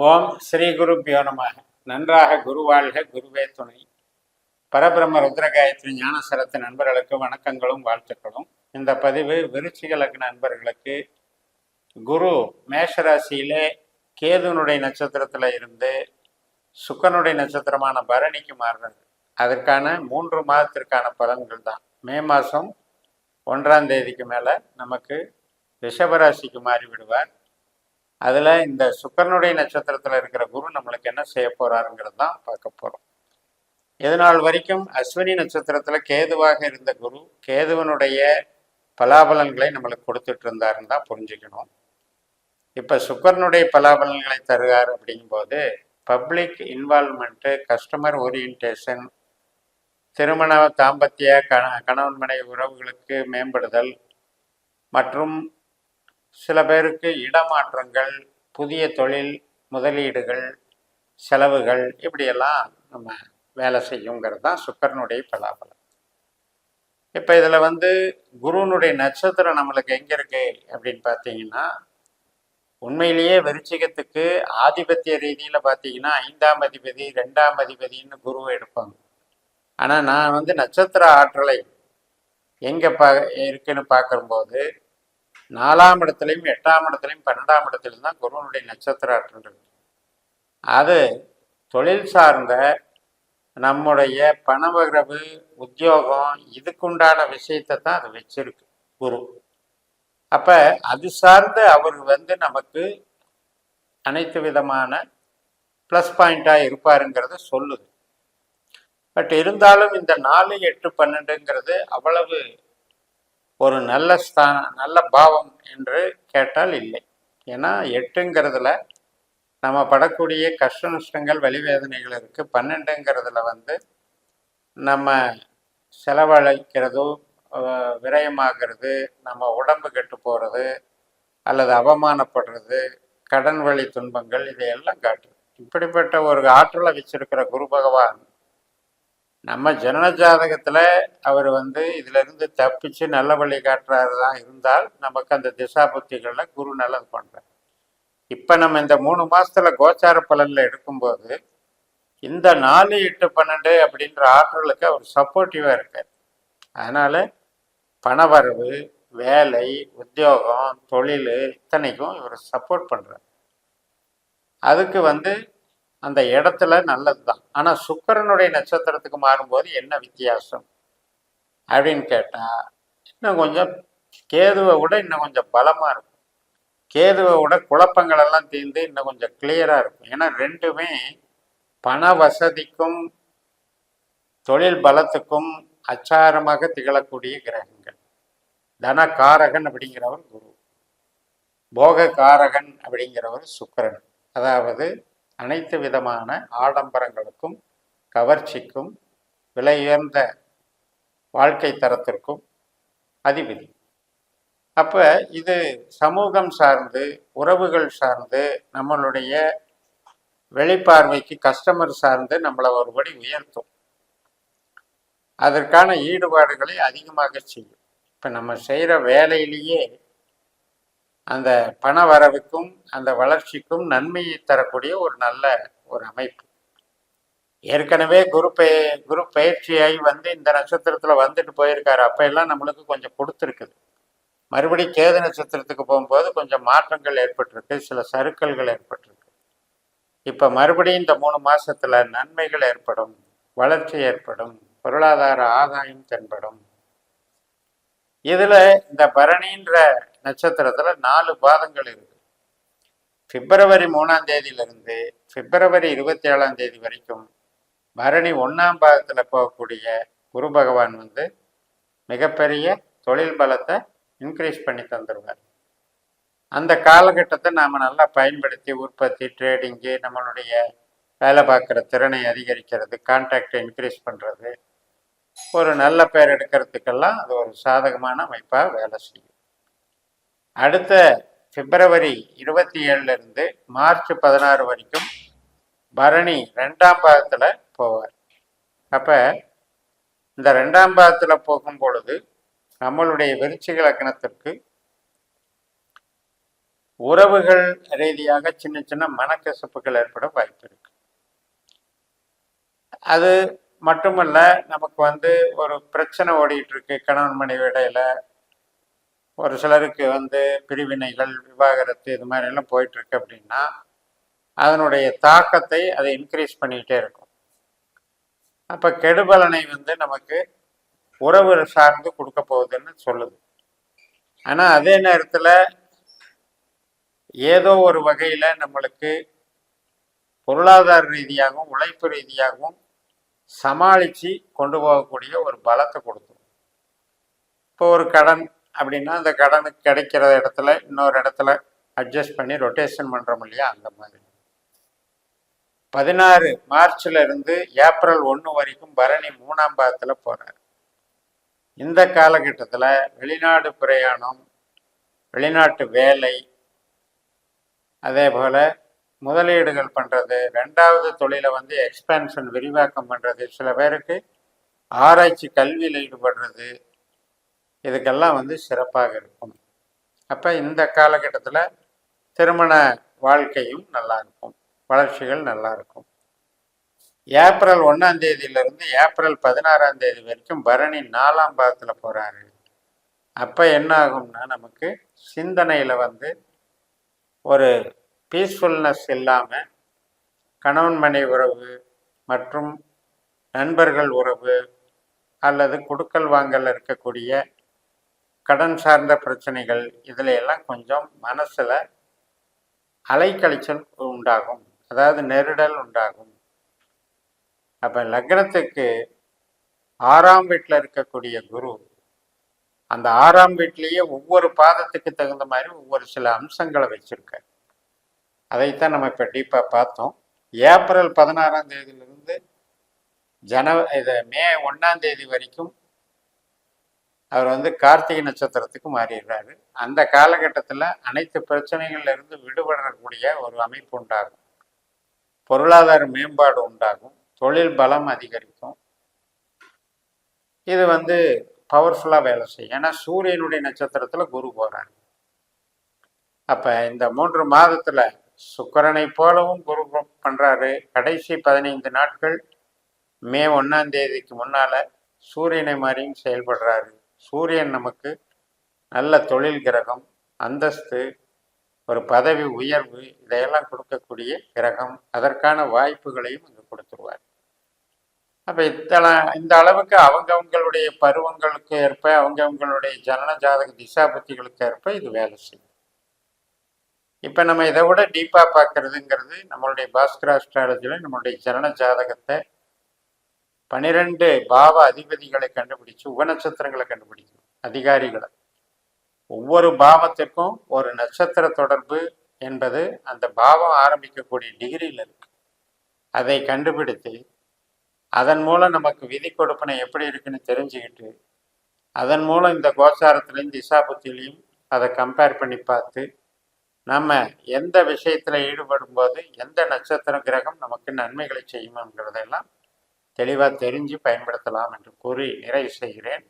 ஓம் ஸ்ரீ குரு பியோனமாக நன்றாக குருவாழ்க குருவே துணை. பரபிரம்ம ருத்ரகாயத்ரி ஞானசரத்து நண்பர்களுக்கு வணக்கங்களும் வாழ்த்துக்களும். இந்த பதிவு விருச்சிக லக்ன நண்பர்களுக்கு. குரு மேஷராசியிலே கேதுனுடைய நட்சத்திரத்தில் இருந்து சுக்கனுடைய நட்சத்திரமான பரணிக்கு மாறுறது. அதற்கான மூன்று மாதத்திற்கான பலன்கள் தான். மே மாதம் ஒன்றாம் தேதிக்கு மேலே நமக்கு ரிஷபராசிக்கு மாறி விடுவார் அதில் இந்த சுக்கரனுடைய நட்சத்திரத்தில் இருக்கிற குரு நம்மளுக்கு என்ன செய்ய போகிறாருங்கிறது தான் பார்க்க போகிறோம் இதனால் வரைக்கும் அஸ்வினி நட்சத்திரத்தில் கேதுவாக இருந்த குரு கேதுவனுடைய பலாபலன்களை நம்மளுக்கு கொடுத்துட்டு இருந்தாருன்னு தான் புரிஞ்சுக்கணும். இப்போ சுக்கரனுடைய பலாபலன்களை தருகார் அப்படிங்கும்போது பப்ளிக் இன்வால்மெண்ட்டு கஸ்டமர் ஓரியன்டேஷன் திருமண தாம்பத்திய கண கணவன்மனை உறவுகளுக்கு மேம்படுதல் மற்றும் சில பேருக்கு இடமாற்றங்கள் புதிய தொழில் முதலீடுகள் செலவுகள் இப்படியெல்லாம் நம்ம வேலை செய்யுங்கிறது தான் சுக்கரனுடைய பலாபலம். இப்போ இதில் வந்து குருனுடைய நட்சத்திரம் நம்மளுக்கு எங்கே இருக்கு அப்படின்னு பார்த்தீங்கன்னா உண்மையிலேயே விருச்சிகத்துக்கு ஆதிபத்திய ரீதியில் பார்த்தீங்கன்னா ஐந்தாம் அதிபதி ரெண்டாம் அதிபதின்னு குருவை எடுப்பாங்க. ஆனால் நான் வந்து நட்சத்திர ஆற்றலை எங்கே பா இருக்குன்னு பார்க்கும்போது நாலாம் இடத்துலையும் எட்டாம் இடத்துலையும் பன்னெண்டாம் இடத்துலையும் தான் குருவனுடைய நட்சத்திர ஆற்றல் அது தொழில் சார்ந்த நம்முடைய பணவரவு உத்தியோகம் இதுக்குண்டான விஷயத்தை தான் அது வச்சிருக்கு குரு. அப்போ அது சார்ந்து அவர் வந்து நமக்கு அனைத்து விதமான ப்ளஸ் பாயிண்ட்டாக இருப்பாருங்கிறத சொல்லுது. பட் இருந்தாலும் இந்த நாலு எட்டு பன்னெண்டுங்கிறது அவ்வளவு ஒரு நல்ல ஸ்தானம் நல்ல பாவம் என்று கேட்டால் இல்லை. ஏன்னா எட்டுங்கிறதுல நம்ம படக்கூடிய கஷ்ட நஷ்டங்கள் வழிவேதனைகள் இருக்குது பன்னெண்டுங்கிறதுல வந்து நம்ம செலவழிக்கிறதோ விரயமாகிறது நம்ம உடம்பு கெட்டு போகிறது அல்லது அவமானப்படுறது கடன் வழி துன்பங்கள் இதையெல்லாம் காட்டுது. இப்படிப்பட்ட ஒரு ஆற்றலை வச்சிருக்கிற குரு பகவான் நம்ம ஜனன ஜாதகத்தில் அவர் வந்து இதிலிருந்து தப்பிச்சு நல்ல வழி காட்டுறாருதா இருந்தால் நமக்கு அந்த திசா புத்திகளில் குரு நல்லது பண்றார். இப்போ நம்ம இந்த மூணு மாதத்தில் கோச்சார பலனில் எடுக்கும்போது இந்த நாலு எட்டு பன்னெண்டு அப்படின்ற ஆற்றலுக்கு அவர் சப்போர்ட்டிவாக இருக்கார். அதனால் பணவரவு வேலை உத்தியோகம் தொழில் இத்தனைக்கும் இவர் சப்போர்ட் பண்ணுறார் அதுக்கு வந்து அந்த இடத்துல நல்லது தான் ஆனால் சுக்கரனுடைய நட்சத்திரத்துக்கு மாறும்போது என்ன வித்தியாசம்? அப்படின்னு கேட்டால் இன்னும் கொஞ்சம் கேதுவை விட இன்னும் கொஞ்சம் பலமாக இருக்கும். கேதுவை விட குழப்பங்கள் எல்லாம் தீர்ந்து இன்னும் கொஞ்சம் கிளியராக இருக்கும். ஏன்னா ரெண்டுமே பண வசதிக்கும் தொழில் பலத்துக்கும் அச்சாரமாக திகழக்கூடிய கிரகங்கள். தனகாரகன் அப்படிங்கிறவர் குரு. போக காரகன் அப்படிங்கிறவர் சுக்கிரன். அதாவது அனைத்து விதமான ஆடம்பரங்களுக்கும் கவர்ச்சிக்கும் விலையுயர்ந்த வாழ்க்கை தரத்திற்கும் அதிபதி அப்ப இது சமூகம் சார்ந்து உறவுகள் சார்ந்து நம்மளுடைய வெளிப்பார்வைக்கு கஸ்டமர் சார்ந்து நம்மளை ஒருபடி உயர்த்தும். அதற்கான ஈடுபாடுகளை அதிகமாக செய்யும். இப்போ நம்ம செய்யற வேலையிலேயே அந்த பண வரவுக்கும் அந்த வளர்ச்சிக்கும் நன்மையை தரக்கூடிய ஒரு நல்ல ஒரு அமைப்பு. ஏற்கனவே குரு பெய குரு பயிற்சியாகி வந்து இந்த நட்சத்திரத்தில் வந்துட்டு போயிருக்காரு. அப்போ எல்லாம் நம்மளுக்கு கொஞ்சம் கொடுத்துருக்குது. மறுபடி கேது நட்சத்திரத்துக்கு போகும்போது கொஞ்சம் மாற்றங்கள் ஏற்பட்டிருக்கு. சில சறுக்கல்கள் ஏற்பட்டிருக்கு. இப்போ மறுபடியும் இந்த மூணு மாதத்தில் நன்மைகள் ஏற்படும் வளர்ச்சி ஏற்படும் பொருளாதார ஆதாயம் தென்படும். இதில் இந்த பரணின்ற நட்சத்திரத்துல நாலு பாதங்கள் இருக்கு. பிப்ரவரி மூணாம் தேதியிலிருந்து பிப்ரவரி இருபத்தி ஏழாம் தேதி வரைக்கும் பரணி ஒன்னாம் பாகத்தில் போகக்கூடிய குரு பகவான் வந்து மிகப்பெரிய தொழில் பலத்தை இன்க்ரீஸ் பண்ணி தந்துடுவார் அந்த காலகட்டத்தை நாம் நல்லா பயன்படுத்தி உற்பத்தி ட்ரேடிங்கு நம்மளுடைய வேலை பார்க்குற திறனை அதிகரிக்கிறது கான்டாக்டை இன்க்ரீஸ் பண்ணுறது ஒரு நல்ல பேர் எடுக்கிறதுக்கெல்லாம் அது ஒரு சாதகமான அமைப்பாக வேலை செய்யும். அடுத்த பிப்ரவரி இருபத்தி ஏழுல இருந்து மார்ச் பதினாறு வரைக்கும் பரணி ரெண்டாம் பாகத்தில் போவார். அப்போ இந்த ரெண்டாம் பாகத்தில் போகும் பொழுது நம்மளுடைய விருச்சிக லக்னத்திற்கு உறவுகள் ரீதியாக சின்ன சின்ன மனக்கசப்புகள் ஏற்பட வாய்ப்பு இருக்கு. அது மட்டுமல்ல நமக்கு வந்து ஒரு பிரச்சனை ஓடிட்டு இருக்கு. கணவன் மனைவி இடையில ஒரு சிலருக்கு வந்து பிரிவினைகள் விவாகரத்து இது மாதிரி எல்லாம் அப்படின்னா அதனுடைய தாக்கத்தை அதை இன்க்ரீஸ் பண்ணிக்கிட்டே இருக்கும். அப்போ கெடுபலனை வந்து நமக்கு உறவு சார்ந்து கொடுக்க போகுதுன்னு சொல்லுது. ஆனால் அதே நேரத்தில் ஏதோ ஒரு வகையில் நம்மளுக்கு பொருளாதார ரீதியாகவும் உழைப்பு ரீதியாகவும் சமாளித்து கொண்டு போகக்கூடிய ஒரு பலத்தை கொடுத்துரும் இப்போ ஒரு கடன் அப்படின்னா அந்த கடனுக்கு கிடைக்கிற இடத்துல இன்னொரு இடத்துல அட்ஜஸ்ட் பண்ணி ரொட்டேஷன் பண்ணுறோம் இல்லையா? அந்த மாதிரி. பதினாறு மார்ச்ல இருந்து ஏப்ரல் ஒன்று வரைக்கும் பரணி மூணாம் பாகத்தில் போகிறார் இந்த காலகட்டத்தில் வெளிநாடு பிரயாணம் வெளிநாட்டு வேலை அதே போல் முதலீடுகள் பண்ணுறது ரெண்டாவது தொழிலை வந்து எக்ஸ்பேன்ஷன் விரிவாக்கம் பண்ணுறது சில பேருக்கு ஆராய்ச்சி கல்வியில் ஈடுபடுறது இதுக்கெல்லாம் வந்து சிறப்பாக இருக்கும். அப்போ இந்த காலகட்டத்தில் திருமண வாழ்க்கையும் நல்லா இருக்கும். வளர்ச்சிகள் நல்லா இருக்கும். ஏப்ரல் ஒன்றாம் தேதியிலிருந்து ஏப்ரல் பதினாறாம் தேதி வரைக்கும் பரணி நாலாம் பாகத்தில் போகிறாரு அப்போ என்ன ஆகும்னா நமக்கு சிந்தனையில் வந்து ஒரு பீஸ்ஃபுல்னஸ் இல்லாமல் கணவன் மனை உறவு மற்றும் நண்பர்கள் உறவு அல்லது குடுக்கல் வாங்கல் இருக்கக்கூடிய கடன் சார்ந்த பிரச்சனைகள் இதில் எல்லாம் கொஞ்சம் மனசில் அலைக்கழிச்சல் உண்டாகும். அதாவது நெருடல் உண்டாகும். அப்போ லக்னத்துக்கு ஆறாம் வீட்டில் இருக்கக்கூடிய குரு அந்த ஆறாம் வீட்லேயே ஒவ்வொரு பாதத்துக்கு தகுந்த மாதிரி ஒவ்வொரு சில அம்சங்களை வச்சுருக்க அதைத்தான் நம்ம இப்போ டீப்பாக பார்த்தோம். ஏப்ரல் பதினாறாம் தேதியிலிருந்து ஜனவ இது மே ஒன்றாம் தேதி வரைக்கும் அவர் வந்து கார்த்திகை நட்சத்திரத்துக்கு மாறிடுறாரு. அந்த காலகட்டத்தில் அனைத்து பிரச்சனைகள்ல இருந்து விடுபடக்கூடிய ஒரு அமைப்பு உண்டாகும். பொருளாதார மேம்பாடு உண்டாகும். தொழில் பலம் அதிகரிக்கும். இது வந்து பவர்ஃபுல்லாக வேலை செய்யும். ஏன்னா சூரியனுடைய நட்சத்திரத்தில் குரு போகிறாரு அப்போ இந்த மூன்று மாதத்தில் சுக்கரனை போலவும் குரு பண்ணுறாரு கடைசி பதினைந்து நாட்கள் மே ஒன்றாம் தேதிக்கு முன்னால் சூரியனை மாதிரியும் செயல்படுறாரு. சூரியன் நமக்கு நல்ல தொழில் கிரகம் அந்தஸ்து ஒரு பதவி உயர்வு இதையெல்லாம் கொடுக்கக்கூடிய கிரகம். அதற்கான வாய்ப்புகளையும் அங்கே கொடுத்துருவார். அப்போ இத்தனை இந்த அளவுக்கு அவங்கவுங்களுடைய பருவங்களுக்கு ஏற்ப அவங்கவுங்களுடைய ஜனன ஜாதக திசாபத்திகளுக்கு ஏற்ப இது வேலை செய்யும். இப்போ நம்ம இதை விட டீப்பாக பார்க்கறதுங்கிறது நம்மளுடைய பாஸ்கர் அஸ்ட்ராலஜியில் நம்மளுடைய ஜனன ஜாதகத்தை பனிரெண்டு பாவ அதிபதிகளை கண்டுபிடிச்சு உபநட்சத்திரங்களை கண்டுபிடிக்கும் அதிகாரிகளை. ஒவ்வொரு பாவத்திற்கும் ஒரு நட்சத்திர தொடர்பு என்பது அந்த பாவம் ஆரம்பிக்கக்கூடிய டிகிரியில் இருக்கு. அதை கண்டுபிடித்து அதன் மூலம் நமக்கு விதி கொடுப்பனை எப்படி இருக்குன்னு தெரிஞ்சுக்கிட்டு அதன் மூலம் இந்த கோச்சாரத்திலையும் திசாபுத்திலையும் அதை கம்பேர் பண்ணி பார்த்து நம்ம எந்த விஷயத்தில் ஈடுபடும் போது எந்த நட்சத்திர கிரகம் நமக்கு நன்மைகளை செய்யும்ங்கிறதெல்லாம் தெளிவாக தெரிஞ்சு பயன்படுத்தலாம் என்று கூறி நிறைவு செய்கிறேன்.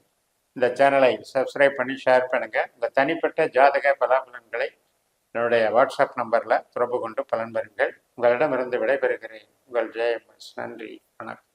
இந்த சேனலை சப்ஸ்கிரைப் பண்ணி ஷேர் பண்ணுங்கள் இந்த தனிப்பட்ட ஜாதக பலாபலன்களை என்னுடைய வாட்ஸ்அப் நம்பரில் தொடர்பு கொண்டு பலன் பெறுங்கள். உங்களிடமிருந்து விடைபெறுகிறேன். உங்கள் ஜெயம் நன்றி. வணக்கம்.